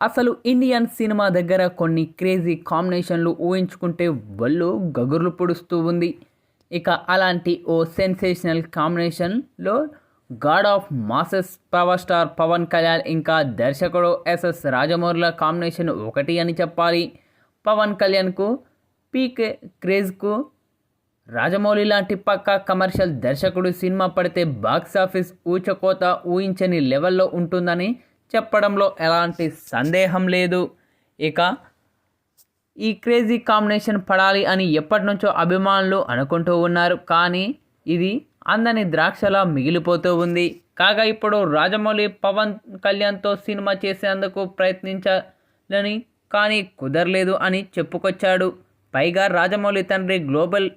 అసలు Indian cinema దగ్గర కొన్ని క్రేజీ కాంబినేషన్లు ఊహించుకుంటే వల్లు గగుర్లు పొడుస్తూ ఉంది. ఇక అలాంటి ఓ సెన్సేషనల్ కాంబినేషన్లో god of masses power star Pawan Kalyan ఇంకా దర్శకుడు ఎస్ఎస్ రాజమౌళిల కాంబినేషన్ ఒకటి అని చెప్పాలి. పవన్ కళ్యాణ్కు పీకే క్రేజ్కు రాజమౌళి లాంటి పక్క కమర్షియల్ దర్శకుడు సినిమా పడితే బాక్సాఫీస్ ఊచకోత ఊహించని లెవెల్లో ఉంటుందని చెప్పడంలో ఎలాంటి సందేహం లేదు. ఇక ఈ క్రేజీ కాంబినేషన్ పడాలి అని ఎప్పటి నుంచో అభిమానులు అనుకుంటూ ఉన్నారు. కానీ ఇది అందని ద్రాక్షలా మిగిలిపోతూ ఉంది. కాగా ఇప్పుడు రాజమౌళి పవన్ కళ్యాణ్తో సినిమా చేసేందుకు ప్రయత్నించాలని కానీ కుదరలేదు అని చెప్పుకొచ్చాడు. పైగా రాజమౌళి తండ్రి గ్లోబల్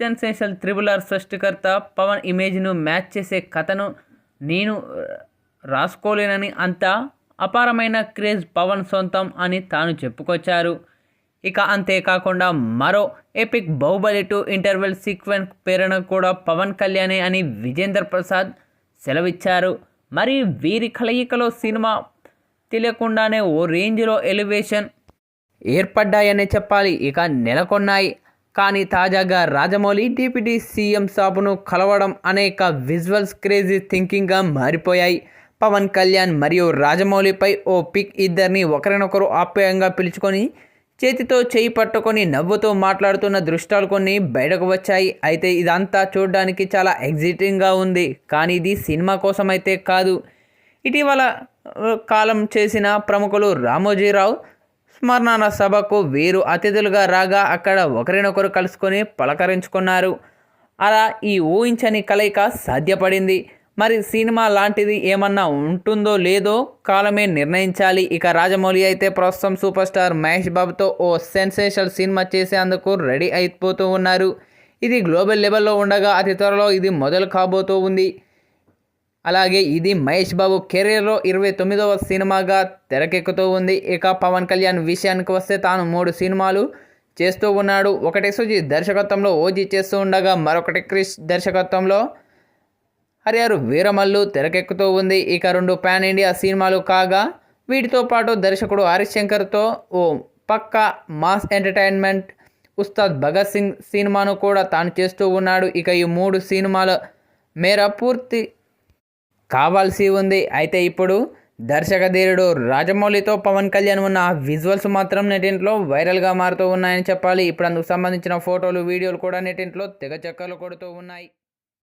సెన్సేషనల్ త్రిబులర్ సృష్టికర్త పవన్ ఇమేజ్ను మ్యాచ్ చేసే కథను నేను రాసుకోలేనని అంత అపారమైన క్రేజ్ పవన్ సొంతం అని తాను చెప్పుకొచ్చారు. ఇక అంతేకాకుండా మరో epic Baahubali two interval sequence ప్రేరణ కూడా పవన్ కళ్యాణే అని విజేంద్ర ప్రసాద్ సెలవిచ్చారు. మరి వీరి కలయికలో సినిమా తెలియకుండానే ఓ రేంజ్లో ఎలివేషన్ ఏర్పడ్డాయనే చెప్పాలి. ఇక నెలకొన్నాయి. కానీ తాజాగా రాజమౌళి డిప్యూటీ సీఎం సాబును కలవడం అనేక విజువల్స్ క్రేజీ థింకింగ్గా మారిపోయాయి. పవన్ కళ్యాణ్ మరియు రాజమౌళిపై ఓ పిక్ ఇద్దరిని ఒకరినొకరు ఆప్యాయంగా పిలుచుకొని చేతితో చేయి పట్టుకొని నవ్వుతూ మాట్లాడుతున్న దృష్టాలు కొన్ని బయటకు వచ్చాయి. అయితే ఇదంతా చూడడానికి చాలా ఎగ్జైటింగ్గా ఉంది. కానీ ఇది సినిమా కోసం అయితే కాదు. ఇటీవల కాలం చేసిన ప్రముఖులు రామోజీరావు స్మరణ సభకు వీరు అతిథులుగా రాగా అక్కడ ఒకరినొకరు కలుసుకొని పలకరించుకున్నారు. అలా ఈ ఊహించని కలయిక సాధ్యపడింది. మరి సినిమా లాంటిది ఏమన్నా ఉంటుందో లేదో కాలమే నిర్ణయించాలి. ఇక రాజమౌళి అయితే ప్రస్తుతం సూపర్ స్టార్ మహేష్ బాబుతో ఓ సెన్సేషనల్ సినిమా చేసేందుకు రెడీ అయిపోతూ ఉన్నారు. ఇది గ్లోబల్ లెవెల్లో ఉండగా అతి త్వరలో ఇది మొదలు కాబోతూ ఉంది. అలాగే ఇది మహేష్ బాబు కెరీర్లో ఇరవై తొమ్మిదవ సినిమాగా తెరకెక్కుతూ ఉంది. ఇక పవన్ కళ్యాణ్ విషయానికి వస్తే తాను మూడు సినిమాలు చేస్తూ ఉన్నాడు. ఒకటి సుజీ దర్శకత్వంలో ఓజీ చేస్తూ ఉండగా మరొకటి క్రిష్ దర్శకత్వంలో. హరిహరు వీరమల్లు తెరకెక్కుతూ ఉంది. ఇక రెండు పాన్ ఇండియా సినిమాలు కాగా వీటితో పాటు దర్శకుడు హరిశంకర్తో శంకర్తో ఓ పక్క మాస్ ఎంటర్టైన్మెంట్ ఉస్తాద్ భగత్ సింగ్ సినిమాను కూడా తాను చేస్తూ ఉన్నాడు. ఇక ఈ మూడు సినిమాల మేర పూర్తి కావాల్సి ఉంది. అయితే ఇప్పుడు దర్శకధీరుడు రాజమౌళితో పవన్ కళ్యాణ్ ఉన్న విజువల్స్ మాత్రం నెటింట్లో వైరల్గా మారుతూ ఉన్నాయని చెప్పాలి. ఇప్పుడు అందుకు సంబంధించిన ఫోటోలు వీడియోలు కూడా నెటింట్లో తెగ చక్కర్లు కొడుతూ ఉన్నాయి.